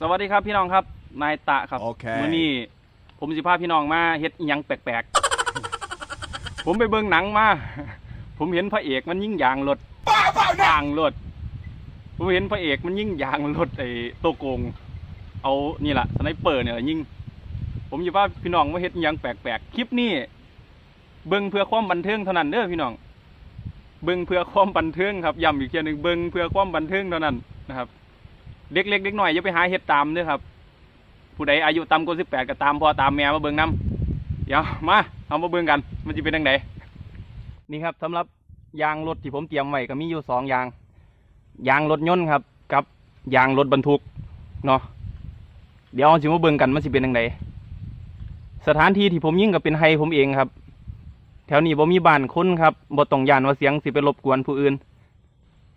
สวัสดีครับพี่น้องครับ นายตะครับโอเค มื้อนี้ผมสิพาพี่น้องมาเฮ็ดอิหยังแปลกๆ ผมไปเบิ่งหนังมา ผมเห็นพระเอกมันยิ่งยางรถยางรถผมเห็นพระเอกมันยิ่งยางรถไอ้โตวโกง เอานี่แหละสไนเปอร์เนี่ยยิ่งผมสิพาพี่น้องมาเฮ็ดอิหยังแปลกๆ คลิปนี้เบิ่งเพื่อความบันเทิงเท่านั้นเด้อพี่น้อง เบิ่งเพื่อความบันเทิงครับย้ำอีกเทียหนึงเบิ่งเพื่อความบันเทิงเท่านั้นนะครับ เด็กเล็กเด็กหน่อยอย่าไปหาเฮ็ดตามด้อครับ ผู้ใดอายุต่ำกว่าสิบแปดก็ตามพอตามแม่มาเบิ่งนํเดี๋ยวมาเอามาเบิ่งกัน มันจะเป็นจังไดนี่ครับสำหรับยางรถที่ผมเตรียมไว้ก็มีอยู่สองยาง ยางรถยนต์ครับ กับยางรถบรรทุกเนาะเดี๋ยวเราสิมาเบิ่งกันมันสิเป็นจังไดสถานที่ที่ผมยิ่งก็เป็นไฮผมเองครับ แถวนี้บ่มีบ้านคนครับบ่ต้องยานว่าเสียงสิไปรบกวนผู้อื่น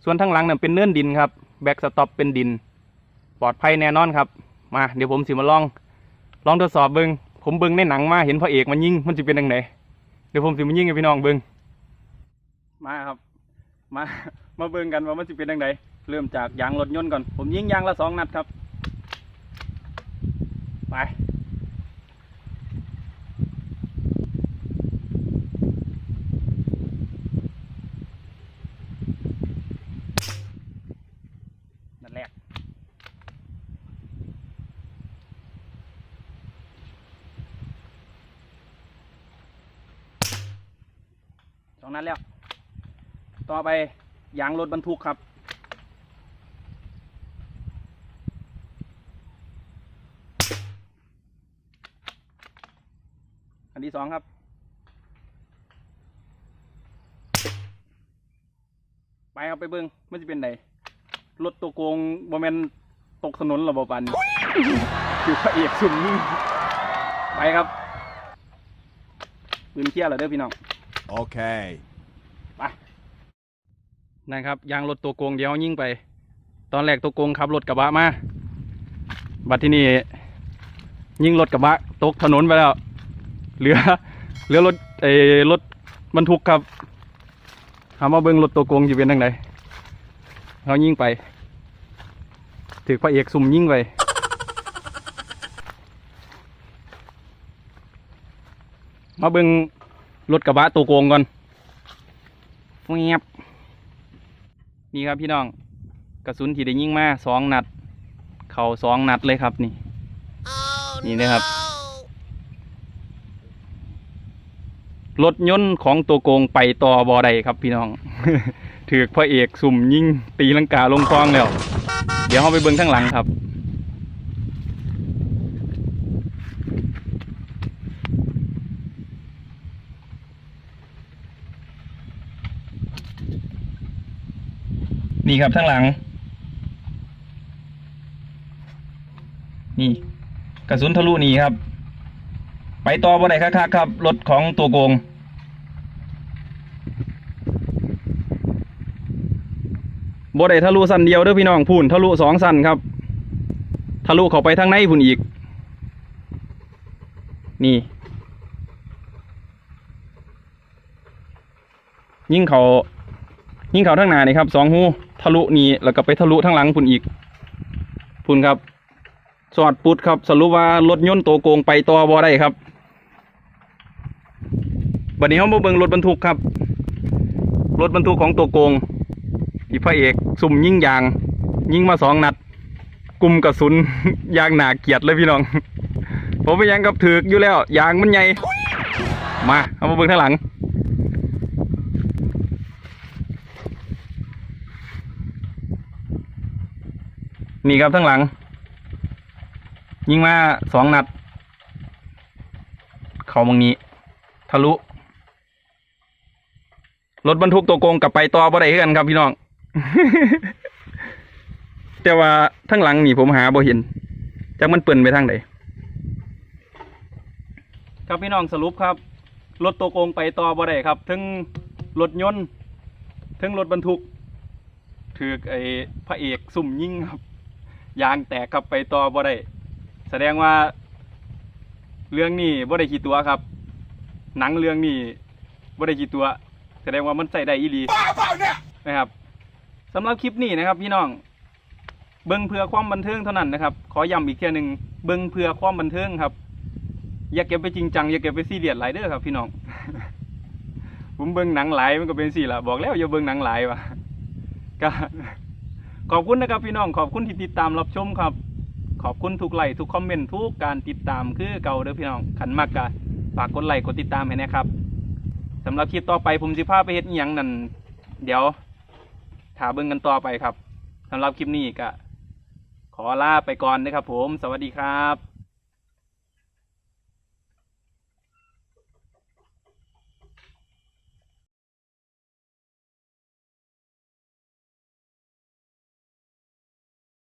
ส่วนทางหลังนั่นเป็นเนินดินครับ แบ็กสต็อปเป็นดิน ปลอดภัยแน่นอนครับ มาเดี๋ยวผมสิมาลอง ลองทดสอบเบิงผมเบิงในหนังมาเห็นพระเอกมันยิงมันจะเป็นยังไงเดี๋ยวผมสิมายิงให้พี่น้องเบิงมาครับ มามาเบิงกันว่ามันจะเป็นยังไงเริ่มจากยางรถยนต์ก่อน ผมยิงยางละสองนัดครับ ไป สองนัดแล้ว ต่อไปยางรถบรรทุกครับ อันที่สองครับ ไปครับไปเบิ้งไมันจะเป็นไงรถตัวโกงบอมเมนตกถนนหรอบปันนี้คือพระเอกสุ่มนี่ไปครับปืนเที่ยร์เหรอเด้อพี่น้อง Okay. นะครับยางรถตัวโกงเดียวยิ่งไป ตอนแรกตัวโกงขับรถกระบะมาบัดที่นี่ยิ่งรถกระบะตกถนนไปแล้ว เหลือ เหลือรถเออรถบรรทุกครับหามาเบิ้งรถตัวโกงอยู่เป็นทางไหนเขายิ่งไป ถือพระเอกสุ่มยิ่งไปมาเบิ้ง รถกระบะตัวโกงก่อนเงียบนี่ครับพี่น้อง กระสุนที่ได้ยิงมาสองนัด เข่าสองนัดเลยครับนี่นี่นะครับ รถยนต์ของตัวโกงไปต่อบอใดครับพี่น้อง ถือพระเอกสุ่มยิงตีลังกาลงคลองแล้ว เดี๋ยวเราไปเบิ้งข้างหลังครับ นี่ครับข้างหลัง นี่ กระสุนทะลุนี่ครับ ไปต่อบ่ได้คักๆครับรถของตัวโกงบ่ได้ทะลุสั้นเดียวเด้อพี่น้องพูนทะลุสองสั้นครับ ทะลุเข้าไปทางในพุ่นอีก นี่ ยิ่งเขา ยิ่งเขาทั้งหน้านี่ครับสองหูทะลุนี่แล้วก็ไปทะลุทั้งหลังพุ่นอีก พุ่นครับสอดปุดครับสรุปว่ารถยนต์โตวโกงไปต่อบ่ได้ครับบัดนี้เขามาเบิ่งรถบรรทุกครับ รถบรรทุกของตัวโกงที่พระเอกสุ่มยิงยาง ยิงมาสองนัดกลุ่มกระสุนยางหนาเกียดเลยพี่น้อง ผมไปยังกับถือกอยู่แล้วยางมันใหญ่มาเอามาเบิ่งข้างหลัง นี่ครับทั้งหลัง ยิงมาสองนัด เขามังนี้ ทะลุ รถบรรทุกตัวโกงกลับไปต่อบ่ได้กันครับพี่น้อง แต่ว่าทั้งหลังนี่ผมหาบ่เห็นจักมันเปิ่นไปทางไหนครับพี่น้องสรุปครับ รถตัวโกงไปต่อบ่ได้ครับทั้งรถยนต์ทั้งรถบรรทุกถือไอ้พระเอกสุ่มยิงครับ ยางแตกครับไปต่อบ่ได้แสดงว่า เรื่องนี้บ่ได้กี่ตัวครับ หนังเรื่องนี้บ่ได้กี่ตัว แสดงว่ามันใส่ได้อีหลีนะครับสำหรับคลิปนี้นะครับพี่น้องเบิ้งเพื่อความบันเทิงเท่านั้นนะครับ ขอย้ำอีกเทียหนึ่งเบิ้งเพื่อความบันเทิงครับ อย่าเก็บไปจริงจังอย่าเก็บไปซีเรียสหลายเด้อครับ พี่น้องผมเบิ้งหนังหลายมันก็เป็นสี่ละบอกแล้วอย่าเบิ้งหนังหลายวะก็ ขอบคุณนะครับพี่น้องขอบคุณที่ติดตามรับชมครับ ขอบคุณทุกไลค์ทุกคอมเมนต์ทุกการติดตามคือเก่าเด้อพี่น้องขันมากกะฝากกดไลค์กดติดตามให้นะครับสำหรับคลิปต่อไปผมสิพาไปเฮ็ดอีหยังนั่นเดี๋ยวถาเบิ่งกันต่อไปครับสำหรับคลิปนี้ก็ขอลาไปก่อนนะครับผม สวัสดีครับ